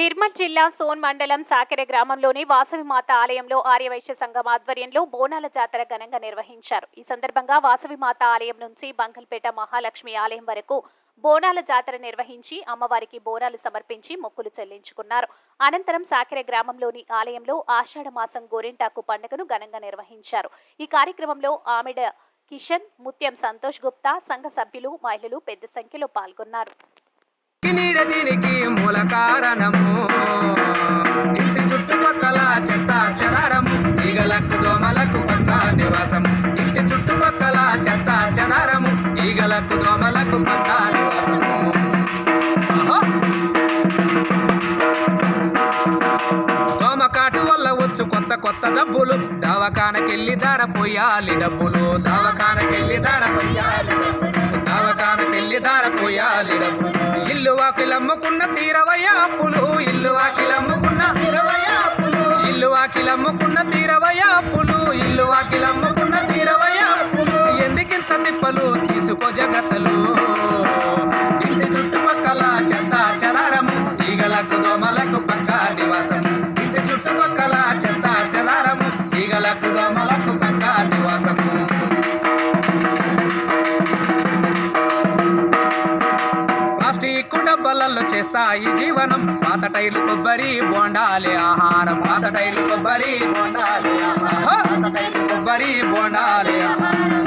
నిర్మల్ జిల్లా సోన్ మండలం సాకెర గ్రామంలోని వాసవి మాత ఆలయంలో ఆర్యవైశ్య సంఘం ఆధ్వర్యంలో బోనాల జాతర ఘనంగా నిర్వహించారు. ఈ సందర్భంగా వాసవి మాత ఆలయం నుంచి బంగల్పేట మహాలక్ష్మి ఆలయం వరకు బోనాల జాతర నిర్వహించి అమ్మవారికి బోనాలు సమర్పించి మొక్కులు చెల్లించుకున్నారు. అనంతరం సాకెర గ్రామంలోని ఆలయంలో ఆషాఢ మాసం గోరింటాకు పండుగను ఘనంగా నిర్వహించారు. ఈ కార్యక్రమంలో ఆమెడ కిషన్ ముత్యం సంతోష్ గుప్తా సంఘ సభ్యులు మహిళలు పెద్ద సంఖ్యలో పాల్గొన్నారు. దీనికి మూల కారణము. ఇంటి చుట్టుపక్కల చెత్త చెదారము ఈగలకు దోమలకు పక్క నివాసము. ఇంటి చుట్టుపక్కల చెత్త చెదారము ఈగలకు దోమలకు పక్క నివాసము. దోమకాటు వల్ల వచ్చు కొత్త కొత్త జబ్బులు. దవాఖానకెళ్ళి ధర పోయాలి డబ్బులు. దవాఖానకెళ్ళి ధర పోయాలి డబ్బులు. దవాఖానకెళ్ళి ధర పోయాలి డబ్బులు. ఇల్లు వాకిలమ్ముకున్న తీరవయ్య అప్పులు ఇల్లు వాకిలమ్ముకున్న తీరవయ్య అప్పులు ఇల్లు వాకిలమ్ముకున్న తీరవయ్య అప్పులు ఇల్లు వాకిలమ్ముకున్న తీరవయ్య అప్పులు ఎందుకింత తిప్పలు తీసుకో జగత్తలు ఇంటి చుట్టుపక్కల చెత్త చెదారము ఈగలకు దోమలకు పక్క నివాసము. ఇంటి చుట్టుపక్కల చెత్త చెదారము ఈగలకు దోమలకు డబ్బాలలో చేస్తాయి జీవనం. పాత టైర్లు కొబ్బరి బోండాలి ఆహారం. పాత టైర్లు కొబ్బరి బోండాలి ఆహారం. పాత టైర్లు కొబ్బరి బోండాలి.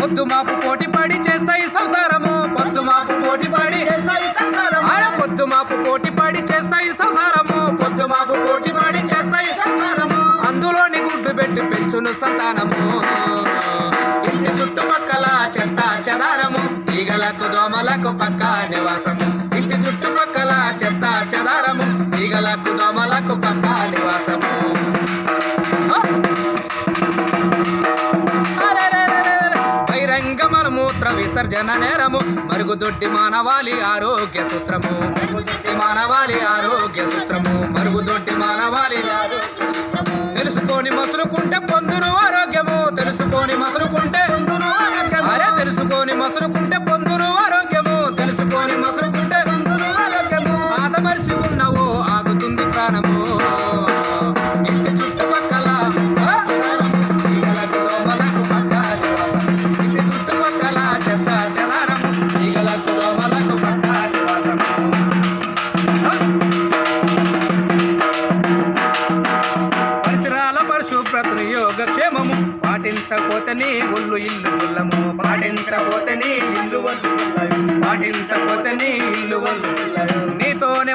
పొద్దు మాపు పోటీ పడి చేస్తాయి సంసారము. పొద్దు మాపు పోటీ పడి చేస్తాయి సంసారము. ఆడ పొద్దు మాపు పోటీ పడి చేస్తాయి సంసారము. పొద్దు మాపు పోటీ పడి చేస్తాయి సంసారము. అందులోని గుడ్డు పెట్టి పెంచును సంతానము. ఇంటి చుట్టుపక్కల చెత్త చెదారము. ఈగలకు దోమలకు పక్క నివాసము ఈగలకు దోమలకు పక్క నివాసము మూత్ర విసర్జన నేరము. మరుగుదొడ్డి మానవాళి ఆరోగ్య సూత్రము. మరుగుదొడ్డి మానవాళి ఆరోగ్య సూత్రము. మరుగుదొడ్డి మానవాళి ఆరోగ్య పాటించకపోతే నీ ఒళ్ళు ఇల్లు గుల్లము పాటించకపోతే నీ ఇల్లు వల్లు గుల్లము. పాటించకపోతే నీ ఇల్లు వల్లు నీతోనే